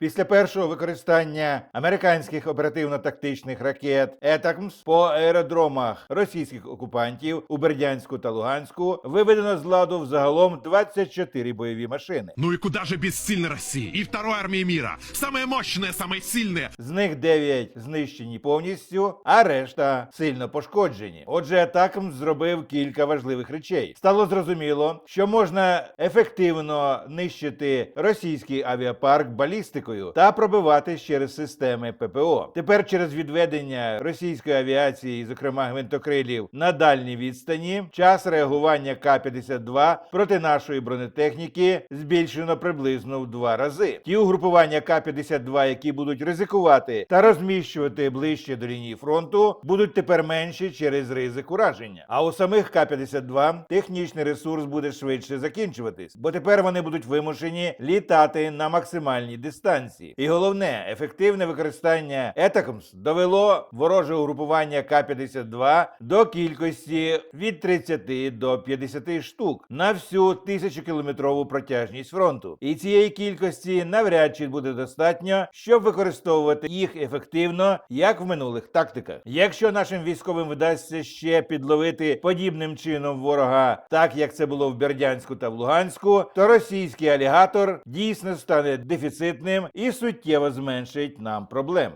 Після першого використання американських оперативно-тактичних ракет Етакмс по аеродромах російських окупантів у Бердянську та Луганську виведено з ладу взагалом 24 бойові машини. Ну и куда же без сильной России и второй армии мира? Самые мощные, самые сильные. З них 9 знищені повністю, а решта сильно пошкоджені. Отже, Атакм зробив кілька важливих речей. Стало зрозуміло, що можна ефективно нищити російський авіапарк балістикою та пробивати через системи ППО. Тепер через відведення російської авіації, зокрема гвинтокрилів, на дальній відстані, час реагування К-52 проти нашої бронетехніки збільшено приблизно в два рази. Ті угрупування К-52, які будуть ризикувати та розміщувати ближче до лінії фронту, будуть тепер менші через ризик ураження. А у самих К-52 технічний ресурс буде швидше закінчуватись, бо тепер вони будуть вимушені літати на максимальній дистанції. І головне, ефективне використання Етакмс довело вороже угрупування К-52 до кількості від 30 до 50 штук на всю тисячокілометрову протяжність фронту. І цієї кількості навряд чи буде достатньо, щоб використовувати їх ефективно, як в минулих тактиках. Якщо нашим військовим вдасться ще підловити подібним чином ворога, так як це було в Бердянську та в Луганську, то російський алігатор дійсно стане дефіцитним і суттєво зменшить нам проблем.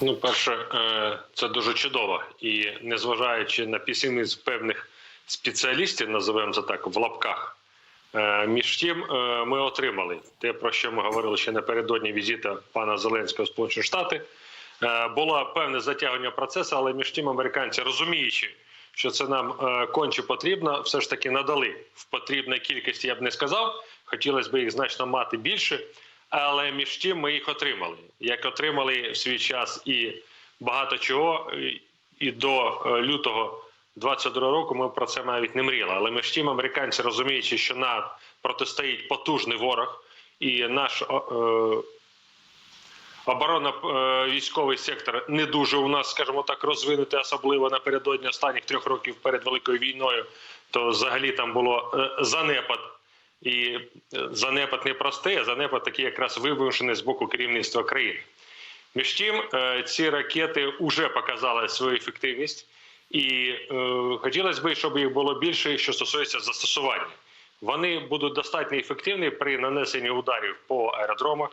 Ну, перше, е, це дуже чудово. І незважаючи на песимізм певних спеціалістів, називаємо це так, в лапках. е, Між тим, е, ми отримали те, про що ми говорили ще напередодні візиту пана Зеленського в Сполучені Штати. Було певне затягування процесу, але між тим американці, розуміючи, що це нам конче потрібно, все ж таки надали в потрібній кількості, я б не сказав. Хотілося б їх значно мати більше, але між тим ми їх отримали. Як отримали в свій час і багато чого, і- до е, лютого 22 року ми про це навіть не мріяли. Але між тим американці, розуміючи, що нам протистоїть потужний ворог, і наш о, е, оборонно-військовий сектор не дуже у нас, скажімо так, розвинутий, особливо напередодні останніх трьох років перед великою війною, то взагалі там було е, занепад. І е, занепад не простий, а занепад такий якраз вимушений з боку керівництва країни. Між тим, е, ці ракети вже показали свою ефективність, і е, хотілося б, щоб їх було більше, що стосується застосування. Вони будуть достатньо ефективні при нанесенні ударів по аеродромах,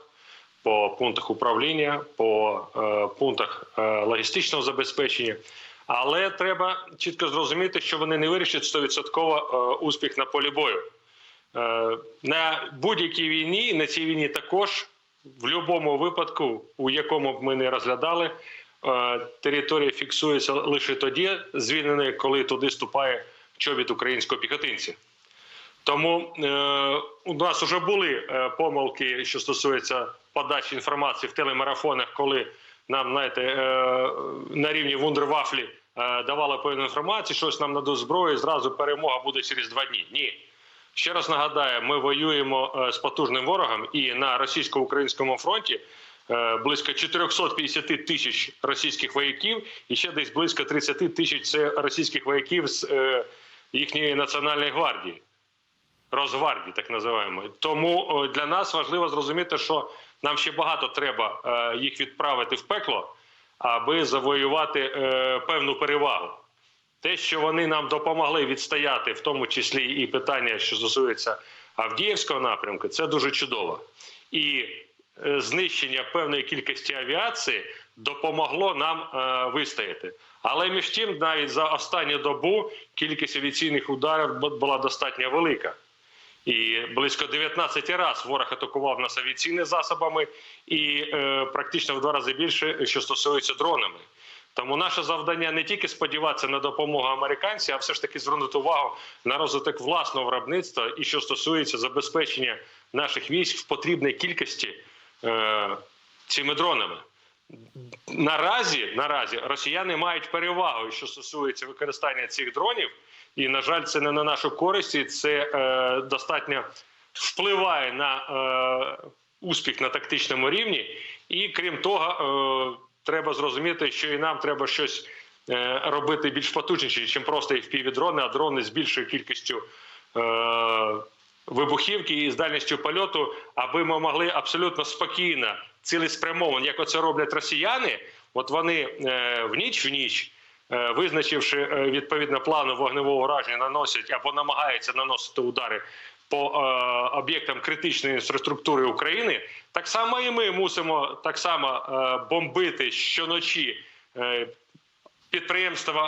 по пунктах управління, по е, пунктах е, логістичного забезпечення. Але треба чітко зрозуміти, що вони не вирішать 100% е, успіх на полі бою. Е, на будь-якій війні, на цій війні також, в будь-якому випадку, у якому б ми не розглядали, е, територія фіксується лише тоді, звільненої, коли туди ступає чобіт українського піхотинця. Тому е, у нас вже були помилки, що стосується подачі інформації в телемарафонах, коли нам знаєте, на рівні вундервафлі давали певну інформацію, щось нам надуть зброю, і зразу перемога буде через два дні. Ні. Ще раз нагадаю, ми воюємо е, з потужним ворогом, і на російсько-українському фронті е, близько 450 тисяч російських вояків, і ще десь близько 30 тисяч це російських вояків з е, їхньої національної гвардії. Росгвардії, так називаємо. Тому для нас важливо зрозуміти, що нам ще багато треба їх відправити в пекло, аби завоювати певну перевагу. Те, що вони нам допомогли відстояти, в тому числі і питання, що стосується Авдіївського напрямку, це дуже чудово. І е, знищення певної кількості авіації допомогло нам е, вистояти. Але між тим, навіть за останню добу кількість авіаційних ударів була достатньо велика. І близько 19 разів ворог атакував нас авіаційними засобами, і е, практично в два рази більше, що стосується дронами. Тому наше завдання не тільки сподіватися на допомогу американців, а все ж таки звернути увагу на розвиток власного виробництва і що стосується забезпечення наших військ в потрібній кількості е, цими дронами. Наразі, наразі росіяни мають перевагу, що стосується використання цих дронів, і на жаль, це не на нашу користь, і це е, достатньо впливає на е, успіх на тактичному рівні. І крім того, е, треба зрозуміти, що і нам треба щось е, робити більш потужніше, ніж просто fpv дрони, а дрони з більшою кількістю е, вибухівки і з дальністю польоту, аби ми могли абсолютно спокійно, цілеспрямовано, як оце роблять росіяни. От вони е, в ніч в ніч, визначивши відповідно плану вогневого ураження, наносять або намагаються наносити удари по е, об'єктам критичної інфраструктури України. Так само і ми мусимо так само е, бомбити щоночі. Е, підприємства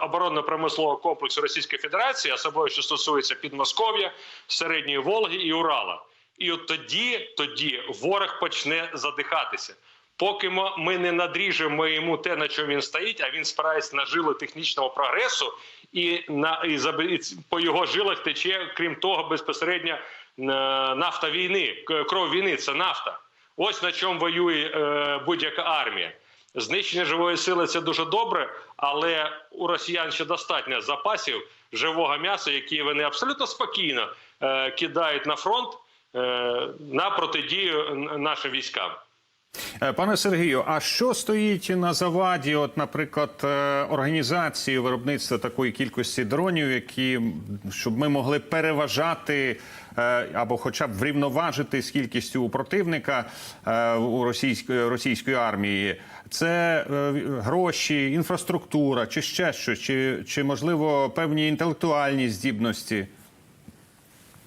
е, оборонно-промислового комплексу Російської Федерації, особливо що стосується Підмосков'я, Середньої Волги і Урала. І от тоді, тоді ворог почне задихатися. Поки ми- не надріжемо йому те, на чому він стоїть, а він спирається на жили технічного прогресу, і на і, по його жилах тече, крім того, безпосередньо е, нафта війни, кров війни це нафта. Ось на чому воює е, будь-яка армія. Знищення живої сили це дуже добре, але у росіян ще достатньо запасів живого м'яса, які вони абсолютно спокійно е, кидають на фронт на протидію нашим військам. Е, Пане Сергію, а що стоїть на заваді, от, наприклад, е, організації виробництва такої кількості дронів, які щоб ми могли переважати е, або, хоча б врівноважити з кількістю у противника у російської російської армії? Це гроші, інфраструктура, чи ще щось, чи, чи можливо певні інтелектуальні здібності?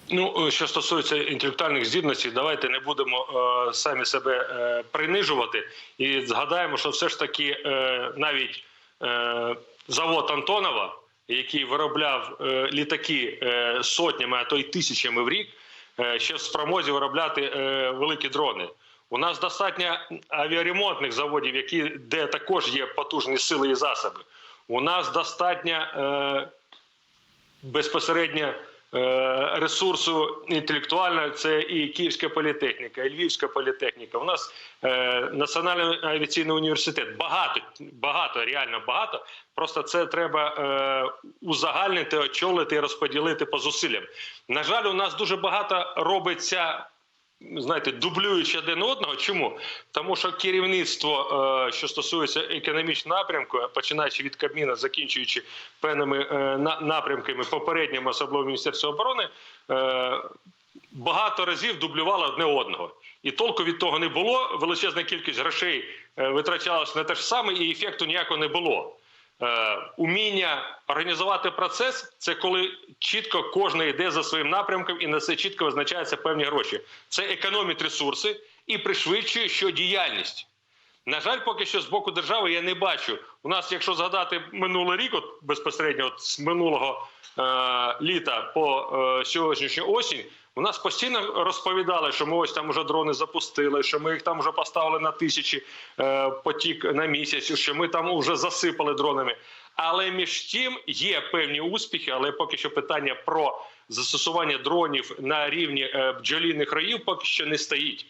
Ну, е, що стосується інтелектуальних здібностей, давайте не будемо е, самі себе е, принижувати і згадаємо, що все ж таки е, навіть е, завод Антонова, який виробляв е, літаки е, сотнями, а то й тисячами в рік, е, ще в спромозі виробляти е, великі дрони. У нас достатньо авіаремонтних заводів, які де також є потужні сили і засоби. У нас достатньо е, безпосередньо ресурсу інтелектуального це і Київська політехніка, і Львівська політехніка. У нас е, Національний авіаційний університет. Багато, багато, реально багато. Просто це треба е, узагальнити, очолити і розподілити по зусиллям. На жаль, у нас дуже багато робиться знаєте, дублюючи один одного. Чому? Тому що керівництво, е, що стосується економічного напрямку, починаючи від Кабміна, закінчуючи певними е, напрямками попереднім, особливо Міністерства оборони, е, багато разів дублювали одне одного. І толку від того не було. Величезна кількість грошей витрачалась на те ж саме, і ефекту ніякого не було. Е, уміння організувати процес це коли чітко кожен йде за своїм напрямком і на це чітко визначаються певні гроші. Це економить ресурси і пришвидшує що діяльність. На жаль, поки що з боку держави я не бачу. У нас, якщо згадати минулий рік, от безпосередньо от з минулого е, літа по е, сьогоднішню осінь, у нас постійно розповідали, що ми ось там вже дрони запустили, що ми їх там вже поставили на тисячі е, потік на місяць, що ми там вже засипали дронами. Але між тим є певні успіхи, але поки що питання про застосування дронів на рівні е, бджоліних раїв поки що не стоїть.